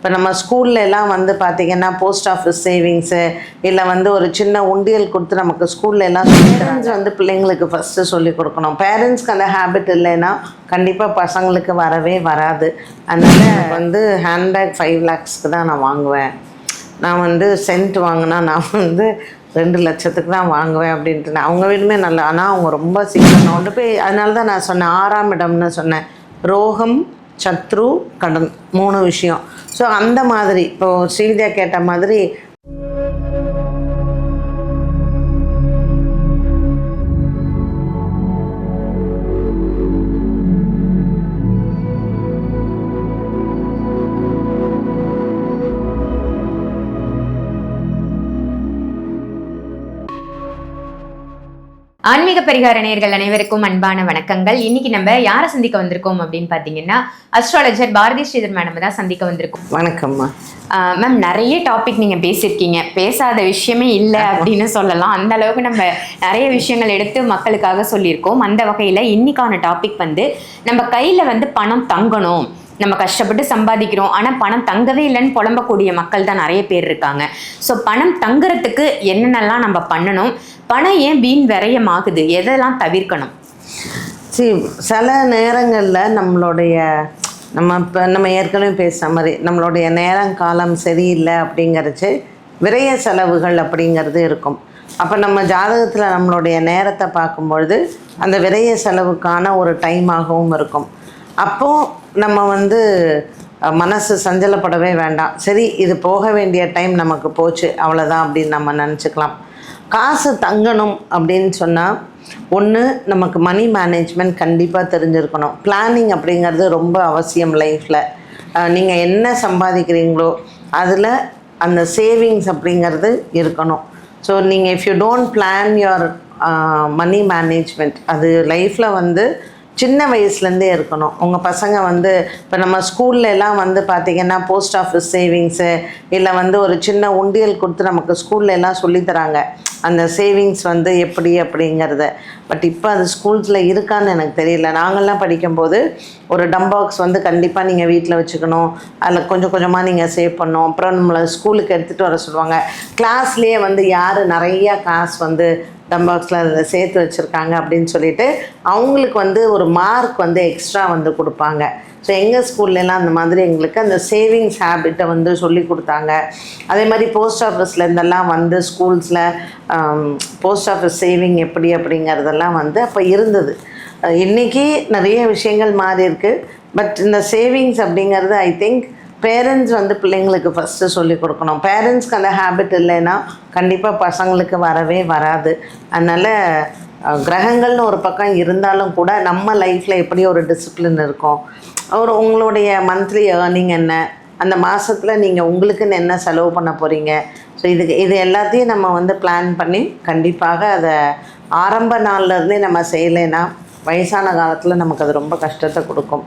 இப்போ நம்ம ஸ்கூல்ல எல்லாம் வந்து பார்த்திங்கன்னா போஸ்ட் ஆஃபீஸ் சேவிங்ஸு இல்லை வந்து ஒரு சின்ன உண்டியல் கொடுத்து நமக்கு ஸ்கூல்ல எல்லாம் பேரண்ட்ஸ் வந்து பிள்ளைங்களுக்கு ஃபஸ்ட்டு சொல்லி கொடுக்கணும். பேரண்ட்ஸ்க்கு அந்த ஹேபிட் இல்லைன்னா கண்டிப்பாக பசங்களுக்கு வரவே வராது. அதனால் வந்து ஹேண்ட்பேக் ஃபைவ் லேக்ஸ்க்கு தான் நான் வாங்குவேன். நான் வந்து சென்ட் வாங்கினா நான் வந்து ரெண்டு லட்சத்துக்கு தான் வாங்குவேன் அப்படின்ட்டு நான் அவங்க வீடுமே நல்லா ஆனால் அவங்க ரொம்ப சீக்கிரம் கொண்டு போய் அதனால தான் நான் சொன்னேன் ஆறாம் இடம்னு சொன்னேன். ரோகம் சத்ரு கடன் மூணு விஷயம். ஸோ அந்த மாதிரி இப்போது ஸ்ரீவித்யா கேட்ட மாதிரி ஆன்மீக பரிகார நேயர்கள் அனைவருக்கும் அன்பான வணக்கங்கள். இன்னைக்கு நம்ம யாரை சந்திக்க வந்திருக்கோம் அப்படின்னு பாத்தீங்கன்னா அஸ்ட்ராலஜர் பாரதி ஸ்ரீதர் மேடம் தான் சந்திக்க வந்திருக்கோம். வணக்கம்மா. மேம் நிறைய டாபிக் நீங்க பேசியிருக்கீங்க. பேசாத விஷயமே இல்லை அப்படின்னு சொல்லலாம். அந்த அளவுக்கு நம்ம நிறைய விஷயங்கள் எடுத்து மக்களுக்காக சொல்லியிருக்கோம். அந்த வகையில இன்னைக்கான டாபிக் வந்து நம்ம கையில வந்து பணம் தங்கணும். நம்ம கஷ்டப்பட்டு சம்பாதிக்கிறோம். ஆனால் பணம் தங்கவே இல்லைன்னு புலம்பக்கூடிய மக்கள் தான் நிறைய பேர் இருக்காங்க. ஸோ பணம் தங்குறதுக்கு என்னென்னலாம் நம்ம பண்ணணும்? பணம் ஏன் வீண் விரயமாகுது? எதெல்லாம் தவிர்க்கணும்? சரி சில நேரங்களில் நம்மளுடைய நம்ம இப்போ நம்ம ஏற்கனவே பேசுகிற மாதிரி நம்மளுடைய நேரம் காலம் சரியில்லை அப்படிங்கிறச்சு விரய செலவுகள் அப்படிங்கிறது இருக்கும். அப்போ நம்ம ஜாதகத்தில் நம்மளுடைய நேரத்தை பார்க்கும்பொழுது அந்த விரைய செலவுக்கான ஒரு டைமாகவும் இருக்கும். அப்போது நம்ம வந்து மனசு சஞ்சலப்படவே வேண்டாம். சரி இது போக வேண்டிய டைம் நமக்கு போச்சு அவ்வளோதான் அப்படின்னு நம்ம நினச்சிக்கலாம். காசு தங்கணும் அப்படின்னு சொன்னால் ஒன்று நமக்கு மணி மேனேஜ்மெண்ட் கண்டிப்பாக தெரிஞ்சிருக்கணும். பிளானிங் அப்படிங்கிறது ரொம்ப அவசியம் லைஃப்பில் நீங்கள் என்ன சம்பாதிக்கிறீங்களோ அதில் அந்த சேவிங்ஸ் அப்படிங்கிறது இருக்கணும். ஸோ நீங்கள் if you don't plan your money management அது லைஃப்பில் வந்து சின்ன வயசுலேருந்தே இருக்கணும். உங்கள் பசங்க வந்து இப்போ நம்ம ஸ்கூல்ல எல்லாம் வந்து பார்த்திங்கன்னா போஸ்ட் ஆஃபீஸ் சேவிங்ஸு இல்லை வந்து ஒரு சின்ன உண்டியல் கொடுத்து நமக்கு ஸ்கூல்ல எல்லாம் சொல்லித் தராங்க. அந்த சேவிங்ஸ் வந்து எப்படி அப்படிங்கிறத. பட் இப்போ அது ஸ்கூல்ஸில் இருக்கான்னு எனக்கு தெரியல. நாங்கள்லாம் படிக்கும்போது ஒரு டம்பாக்ஸ் வந்து கண்டிப்பாக நீங்கள் வீட்டில் வச்சுக்கணும். அதில் கொஞ்சம் கொஞ்சமாக நீங்கள் சேவ் பண்ணணும். அப்புறம் நம்மளை ஸ்கூலுக்கு எடுத்துகிட்டு வர சொல்லுவாங்க. கிளாஸ்லேயே வந்து யார் நிறையா காசு வந்து டம் பாக்ஸில் அதில் சேர்த்து வச்சுருக்காங்க அப்படின்னு சொல்லிட்டு அவங்களுக்கு வந்து ஒரு மார்க் வந்து எக்ஸ்ட்ரா வந்து கொடுப்பாங்க. ஸோ எங்கள் ஸ்கூல்லலாம் அந்த மாதிரி எங்களுக்கு அந்த சேவிங்ஸ் ஹேபிட்டை வந்து சொல்லி கொடுத்தாங்க. அதே மாதிரி போஸ்ட் ஆஃபீஸில் இருந்தெல்லாம் வந்து ஸ்கூல்ஸில் போஸ்ட் ஆஃபீஸ் சேவிங் எப்படி அப்படிங்கிறதெல்லாம் வந்து அப்போ இருந்தது. இன்றைக்கி நிறைய விஷயங்கள் மாறி இருக்குது பட் இந்த சேவிங்ஸ் அப்படிங்கிறது ஐ திங்க் பேரண்ட்ஸ் வந்து பிள்ளைங்களுக்கு ஃபஸ்ட்டு சொல்லி கொடுக்கணும். பேரண்ட்ஸ்க்கு அந்த ஹேபிட் இல்லைன்னா கண்டிப்பாக பசங்களுக்கு வரவே வராது. அதனால் கிரகங்கள்னு ஒரு பக்கம் இருந்தாலும் கூட நம்ம லைஃப்பில் எப்படி ஒரு டிசிப்ளின் இருக்கும்? ஒரு உங்களுடைய மந்த்லி ஏர்னிங் என்ன? அந்த மாதத்தில் நீங்கள் உங்களுக்குன்னு என்ன செலவு பண்ண போகிறீங்க ஸோ இதுக்கு இது எல்லாத்தையும் நம்ம வந்து பிளான் பண்ணி கண்டிப்பாக அதை ஆரம்ப நாள்லேருந்தே நம்ம செய்யலைன்னா வயசான காலத்தில் நமக்கு அது ரொம்ப கஷ்டத்தை கொடுக்கும்.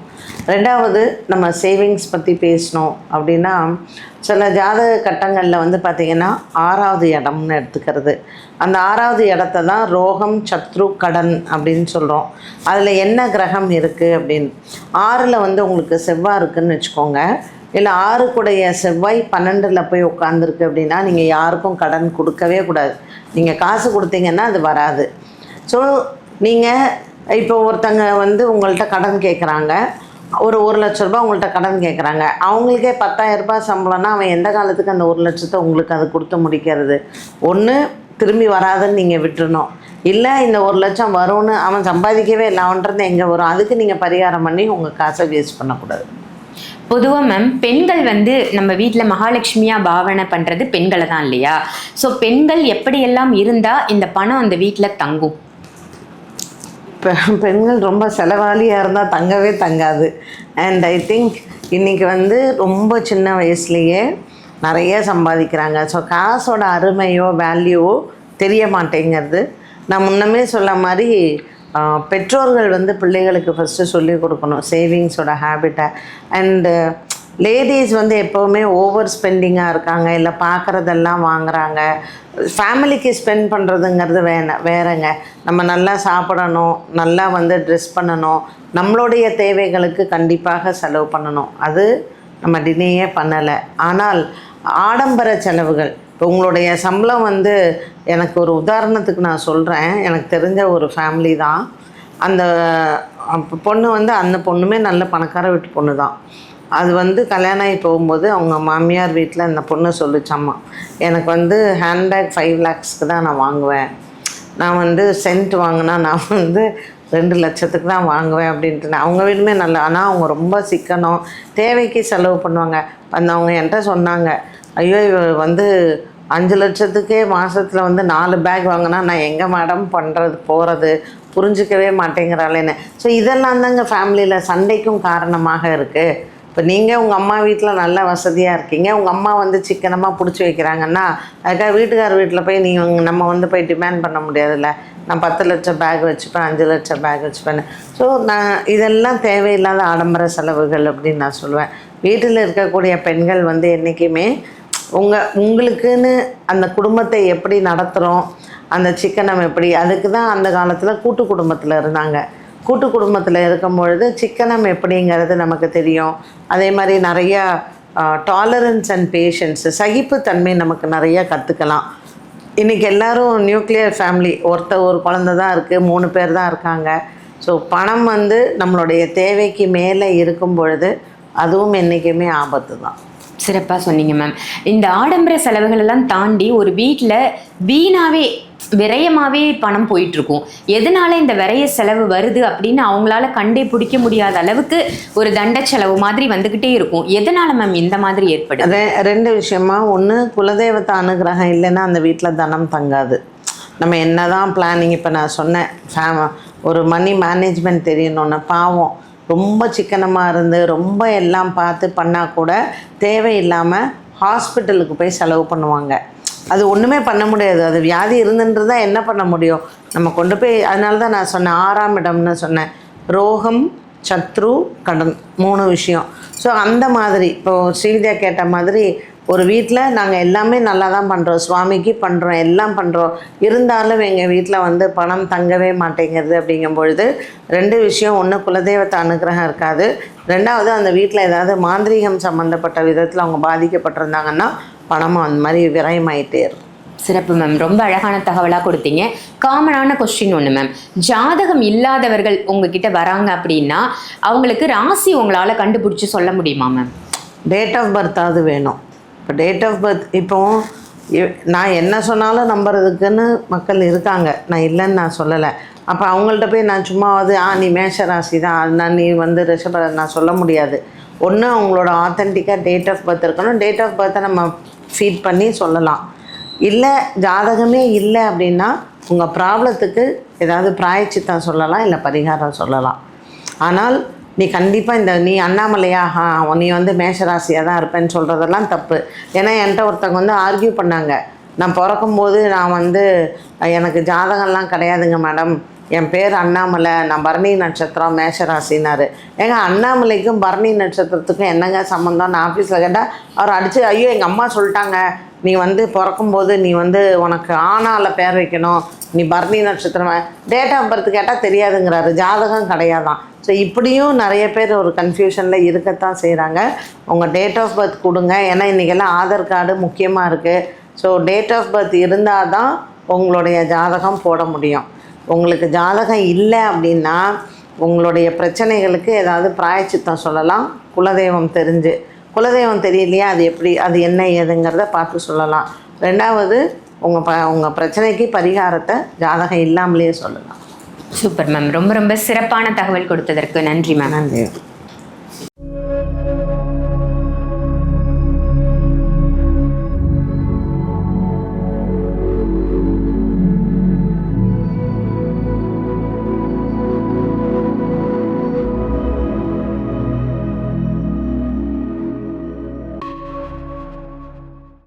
ரெண்டாவது நம்ம சேவிங்ஸ் பற்றி பேசணும் அப்படின்னா சில ஜாதக கட்டங்களில் வந்து பார்த்திங்கன்னா ஆறாவது இடம்னு எடுத்துக்கிறது. அந்த ஆறாவது இடத்த தான் ரோகம் சத்ரு கடன் அப்படின்னு சொல்கிறோம் அதில் என்ன கிரகம் இருக்குது அப்படின்னு. ஆறில் வந்து உங்களுக்கு செவ்வாய் இருக்குதுன்னு வச்சுக்கோங்க. இல்லை ஆறுக்குடைய செவ்வாய் பன்னெண்டில் போய் உட்காந்துருக்கு அப்படின்னா நீங்கள் யாருக்கும் கடன் கொடுக்கவே கூடாது. நீங்கள் காசு கொடுத்தீங்கன்னா அது வராது. ஸோ நீங்கள் இப்போ ஒருத்தங்க வந்து உங்கள்கிட்ட கடன் கேட்குறாங்க ஒரு ஒரு லட்ச ரூபாய் உங்கள்கிட்ட கடன் கேட்குறாங்க அவங்களுக்கே பத்தாயிரம் ரூபாய் சம்பளம்னா அவன் எந்த காலத்துக்கு அந்த ஒரு லட்சத்தை உங்களுக்கு அது கொடுத்து முடிக்கிறது? ஒன்று திரும்பி வராதுன்னு நீங்கள் விட்டுறணும். இல்லை இந்த ஒரு லட்சம் வரும்னு அவன் சம்பாதிக்கவே இல்லை அவன்றது எங்கே வரும்? அதுக்கு நீங்கள் பரிகாரம் பண்ணி உங்கள் காசை வேஸ்ட் பண்ணக்கூடாது. பொதுவாக மேம் பெண்கள் வந்து நம்ம வீட்டில் மகாலட்சுமியாக பாவனை பண்ணுறது பெண்களை தான் இல்லையா? ஸோ பெண்கள் எப்படியெல்லாம் இருந்தால் இந்த பணம் அந்த வீட்டில் தங்கும். பெண்கள் ரொம்ப செலவாளியாக இருந்தால் தங்கவே தங்காது. அண்ட் ஐ திங்க் இன்றைக்கி வந்து ரொம்ப சின்ன வயசுலேயே நிறைய சம்பாதிக்கிறாங்க. ஸோ காசோட அருமையோ வேல்யூவோ தெரிய மாட்டேங்கிறது. நான் முன்னமே சொல்ல மாதிரி பெற்றோர்கள் வந்து பிள்ளைகளுக்கு ஃபஸ்ட்டு சொல்லிக் கொடுக்கணும். சேவிங்ஸோட ஹேபிட்டை அண்டு லேடிஸ் வந்து எப்போவுமே ஓவர் ஸ்பெண்டிங்காக இருக்காங்க இல்லை பார்க்குறதெல்லாம் வாங்குறாங்க. ஃபேமிலிக்கு ஸ்பெண்ட் பண்ணுறதுங்கிறது வேண வேறங்க. நம்ம நல்லா சாப்பிடணும் நல்லா வந்து ட்ரெஸ் பண்ணணும். நம்மளுடைய தேவைகளுக்கு கண்டிப்பாக செலவு பண்ணணும். அது நம்ம டினேயே பண்ணலை. ஆனால் ஆடம்பர செலவுகள். இப்போ உங்களுடைய சம்பளம் வந்து எனக்கு ஒரு உதாரணத்துக்கு நான் சொல்கிறேன் எனக்கு தெரிஞ்ச ஒரு ஃபேமிலி தான். அந்த பொண்ணு வந்து அந்த பொண்ணுமே நல்ல பணக்கார வீட்டு பொண்ணு தான் அது வந்து கல்யாணம் ஆகி போகும்போது அவங்க மாமியார் வீட்டில் அந்த பொண்ணு சொல்லிச்சாம்மா எனக்கு வந்து ஹேண்ட்பேக் ஃபைவ் லேக்ஸ்க்கு தான் நான் வாங்குவேன். நான் வந்து சென்ட் வாங்கினா நான் வந்து ரெண்டு லட்சத்துக்கு தான் வாங்குவேன் அப்படின்ட்டு அவங்க வீடுமே நல்ல ஆனால் அவங்க ரொம்ப சிக்கனம். தேவைக்கு செலவு பண்ணுவாங்க. அந்த அவங்க என்கிட்ட சொன்னாங்க ஐயோ இவ வந்து அஞ்சு லட்சத்துக்கே மாதத்தில் வந்து நாலு பேக் வாங்கினா நான் எங்கே மேடம் பண்ணுறது போகிறது புரிஞ்சுக்கவே மாட்டேங்கிறாளேன்னு. ஸோ இதெல்லாம் தாங்க ஃபேமிலியில் சண்டைக்கும் காரணமாக இருக்குது இப்போ நீங்கள் உங்கள் அம்மா வீட்டில் நல்ல வசதியாக இருக்கீங்க. உங்கள் அம்மா வந்து சிக்கனமாக பிடிச்சி வைக்கிறாங்கன்னா அதுக்காக வீட்டுக்கார் வீட்டில் போய் நீங்கள் நம்ம வந்து போய் டிமாண்ட் பண்ண முடியாதுல்ல. நான் பத்து லட்சம் பேக் வச்சுப்பேன் அஞ்சு லட்சம் பேக் வச்சுப்பேன் ஸோ நான் இதெல்லாம் தேவையில்லாத ஆடம்பர செலவுகள் அப்படின்னு நான் சொல்லுவேன். வீட்டில் இருக்கக்கூடிய பெண்கள் வந்து என்றைக்குமே உங்கள் உங்களுக்குன்னு அந்த குடும்பத்தை எப்படி நடத்துகிறோம் அந்த சிக்கனம் எப்படி அதுக்கு தான் அந்த காலத்தில் கூட்டு குடும்பத்தில் இருந்தாங்க. கூட்டு குடும்பத்தில் இருக்கும் பொழுது சிக்கனம் எப்படிங்கிறது நமக்கு தெரியும். அதே மாதிரி நிறையா டாலரன்ஸ் அண்ட் பேஷன்ஸு சகிப்புத்தன்மை நமக்கு நிறையா கற்றுக்கலாம் இன்றைக்கி எல்லாரும் நியூக்ளியர் ஃபேமிலி ஒருத்தர் ஒரு குழந்த தான் இருக்குது மூணு பேர் தான் இருக்காங்க. ஸோ பணம் வந்து நம்மளுடைய தேவைக்கு மேலே இருக்கும் பொழுது அதுவும் என்றைக்குமே ஆபத்து தான் சிறப்பாக சொன்னீங்க மேம் இந்த ஆடம்பர செலவுகள் எல்லாம் தாண்டி ஒரு வீட்டில் வீணாவே விரயமாகவே பணம் போயிட்டுருக்கும். எதனால இந்த விரய செலவு வருது அப்படின்னு அவங்களால கண்டே பிடிக்க முடியாத அளவுக்கு ஒரு தண்ட செலவு மாதிரி வந்துக்கிட்டே இருக்கும். எதனால மேம் இந்த மாதிரி ஏற்படும் ரெண்டு விஷயமா. ஒன்று குலதெய்வத்தை அனுகிரகம் இல்லைன்னா அந்த வீட்டில் தனம் தங்காது. நம்ம என்ன தான் பிளானிங் இப்போ நான் சொன்னேன் ஃபேம ஒரு மணி மேனேஜ்மெண்ட் தெரியணுன்னு பாவம். ரொம்ப சிக்கனமாக இருந்து ரொம்ப எல்லாம் பார்த்து பண்ணால் கூட தேவையில்லாமல் ஹாஸ்பிட்டலுக்கு போய் செலவு பண்ணுவாங்க. அது ஒன்றுமே பண்ண முடியாது. அது வியாதி இருந்துன்றதா என்ன பண்ண முடியும்? நம்ம கொண்டு போய் அதனால தான் நான் சொன்னேன் ஆறாம் இடம்னு சொன்னேன். ரோகம் சத்ரு கடன் மூணு விஷயம். ஸோ அந்த மாதிரி இப்போது ஸ்ரீவித்யா கேட்ட மாதிரி ஒரு வீட்டில் நாங்கள் எல்லாமே நல்லா தான் பண்ணுறோம் சுவாமிக்கு பண்ணுறோம் எல்லாம் பண்ணுறோம் இருந்தாலும் எங்கள் வீட்டில் வந்து பணம் தங்கவே மாட்டேங்கிறது அப்படிங்கும் பொழுது ரெண்டு விஷயம் ஒன்று குலதெய்வத்தை அனுகிரகம் இருக்காது. ரெண்டாவது அந்த வீட்டில் ஏதாவது மாந்திரீகம் சம்மந்தப்பட்ட விதத்தில் அவங்க பாதிக்கப்பட்டிருந்தாங்கன்னா பணம் அந்த மாதிரி விரயமாயிட்டே இருக்கும். சிறப்பு மேம் ரொம்ப அழகான தகவலாக கொடுத்தீங்க. காமனான கொஸ்டின் ஒன்று மேம் ஜாதகம் இல்லாதவர்கள் உங்ககிட்ட வராங்க அப்படின்னா அவங்களுக்கு ராசி உங்களால் கண்டுபிடிச்சி சொல்ல முடியுமா மேம் டேட் ஆஃப் பர்த்தாவது வேணும். இப்போ டேட் ஆஃப் பர்த் இப்போ நான் என்ன சொன்னாலும் நம்புறதுக்குன்னு மக்கள் இருக்காங்க. நான் இல்லைன்னு நான் சொல்லலை. அப்போ அவங்கள்ட்ட போய் நான் சும்மாவது ஆ நீ மேஷ ராசி தான். நான் நீ வந்து ரிஷப நான் சொல்ல முடியாது. ஒன்று அவங்களோட ஆத்தென்டிக்காக டேட் ஆஃப் பர்த் இருக்கணும். டேட் ஆஃப் பர்த்தை நம்ம ஃபீட் பண்ணி சொல்லலாம். இல்லை ஜாதகமே இல்லை அப்படின்னா உங்கள் ப்ராப்ளத்துக்கு ஏதாவது பிராயச்சித்தம் சொல்லலாம் இல்லை பரிகாரம் சொல்லலாம். ஆனால் நீ கண்டிப்பாக இந்த நீ அண்ணாமலையா? ஆ நீ வந்து மேஷராசியாக தான் இருப்பேன்னு சொல்கிறதெல்லாம் தப்பு. ஏன்னா என்கிட்ட ஒருத்தவங்க வந்து ஆர்கியூ பண்ணாங்க. நான் பிறக்கும்போது நான் வந்து எனக்கு ஜாதகம்லாம் கிடையாதுங்க மேடம் என் பேர் அண்ணாமலை நான் பரணி நட்சத்திரம் மேஷராசினாரு ஏங்க அண்ணாமலைக்கும் பரணி நட்சத்திரத்துக்கும் என்னங்க சம்மந்தம் நான் ஆஃபீஸில் கேட்டால் அவர் அடித்து ஐயோ எங்கள் அம்மா சொல்லிட்டாங்க. நீ வந்து பிறக்கும்போது நீ வந்து உனக்கு ஆணால பேர் வைக்கணும். நீ பரணி நட்சத்திரம் டேட் ஆஃப் பர்த் கேட்டால் தெரியாதுங்கிறாரு. ஜாதகம் கிடையாதான். ஸோ இப்படியும் நிறைய பேர் ஒரு கன்ஃபியூஷனில் இருக்கத்தான் செய்கிறாங்க உங்கள் டேட் ஆஃப் பர்த் கொடுங்க. ஏன்னா இன்றைக்கெல்லாம் ஆதார் கார்டு முக்கியமாக இருக்குது ஸோ டேட் ஆஃப் பர்த் இருந்தால் தான் உங்களுடைய ஜாதகம் போட முடியும். உங்களுக்கு ஜாதகம் இல்லை அப்படின்னா உங்களுடைய பிரச்சனைகளுக்கு ஏதாவது பிராயச்சித்தம் சொல்லலாம். குலதெய்வம் தெரிஞ்சு. குலதெய்வம் தெரியலையா? அது எப்படி அது என்ன ஏதுங்கிறத பார்த்து சொல்லலாம். ரெண்டாவது உங்கள் ப உங்கள் பிரச்சனைக்கு பரிகாரத்தை ஜாதகம் இல்லாமலேயே சொல்லலாம். சூப்பர் மேம் ரொம்ப ரொம்ப சிறப்பான தகவல் கொடுத்ததற்கு நன்றி மேம் நன்றி.